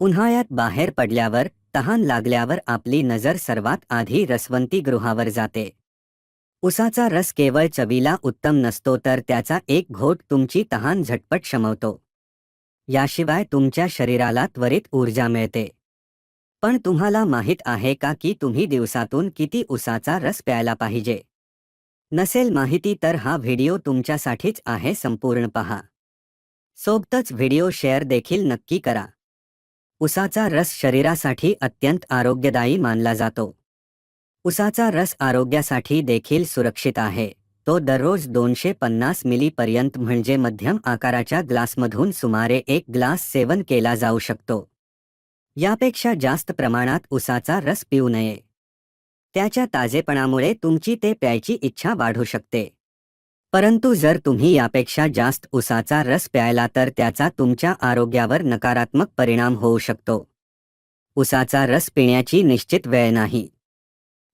उन्हाळ्यात बाहेर पडल्यावर तहान लागल्यावर आपली नजर सर्वात आधी रसवंती गृहावर जाते. उसाचा रस केवळ चवीला उत्तम नसतो तर त्याचा एक घोट तुमची तहान झटपट शमवतो. याशिवाय तुमच्या शरीराला त्वरित ऊर्जा मिळते. पण तुम्हाला माहीत आहे का की तुम्ही दिवसातून किती उसाचा रस प्यायला पाहिजे? नसेल माहिती तर हा व्हिडिओ तुमच्यासाठीच आहे संपूर्ण पहा. सोबतच व्हिडिओ शेअर देखील नक्की करा. उसाचा रस शरीरासाठी अत्यंत आरोग्यदायी मानला जातो. उसाचा रस आरोग्यासाठी देखील सुरक्षित आहे. तो दररोज दोनशे पन्नास मिलीपर्यंत म्हणजे मध्यम आकाराच्या ग्लासमधून सुमारे एक ग्लास सेवन केला जाऊ शकतो. यापेक्षा जास्त प्रमाणात उसाचा रस पिऊ नये. त्याच्या ताजेपणामुळे तुमची ते प्यायची इच्छा वाढू शकते. परंतु जर तुम्ही यापेक्षा जास्त उसाचा रस प्यायला तर त्याचा तुमच्या आरोग्यावर नकारात्मक परिणाम होऊ शकतो. उसाचा रस पिण्याची निश्चित वेळ नाही.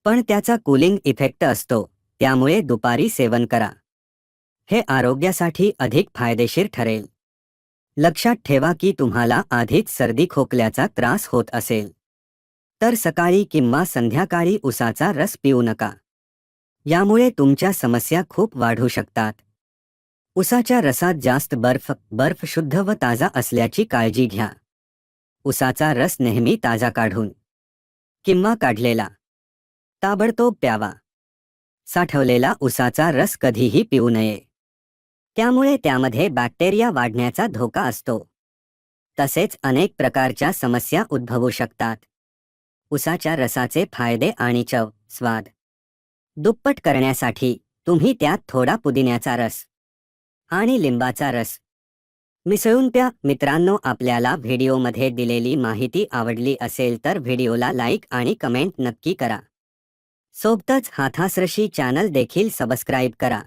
पण त्याचा कूलिंग इफेक्ट असतो त्यामुळे दुपारी सेवन करा. हे आरोग्यासाठी अधिक फायदेशीर ठरेल. लक्षात ठेवा की तुम्हाला आधीच सर्दी खोकल्याचा त्रास होत असेल. तर सकाळी किंवा संध्याकाळी उसाचा रस पिऊ नका. यामुळे तुमच्या समस्या खूप वाढू शकतात. उसाच्या रसात जास्त बर्फ बर्फ शुद्ध व ताजा असल्याची काळजी घ्या. उसाचा रस नेहमी ताजा काढून किंवा काढलेला ताबडतोब प्यावा. साठवलेला उसाचा रस कधीही पिऊ नये. त्यामुळे त्यामध्ये बॅक्टेरिया वाढण्याचा धोका असतो. तसेच अनेक प्रकारच्या समस्या उद्भवू शकतात. उसाच्या रसाचे फायदे आणि चव स्वाद दुप्पट करण्यासाठी तुम्ही त्यात थोडा पुदिन्याचा रस आणि लिंबाचा रस. मिसळून प्या मित्रांनो आपल्याला व्हिडिओमध्ये दिलेली माहिती आवडली असेल तर व्हिडिओला लाईक आणि कमेंट नक्की करा. सोबतच हाथासरशी चॅनल देखील सबस्क्राईब करा.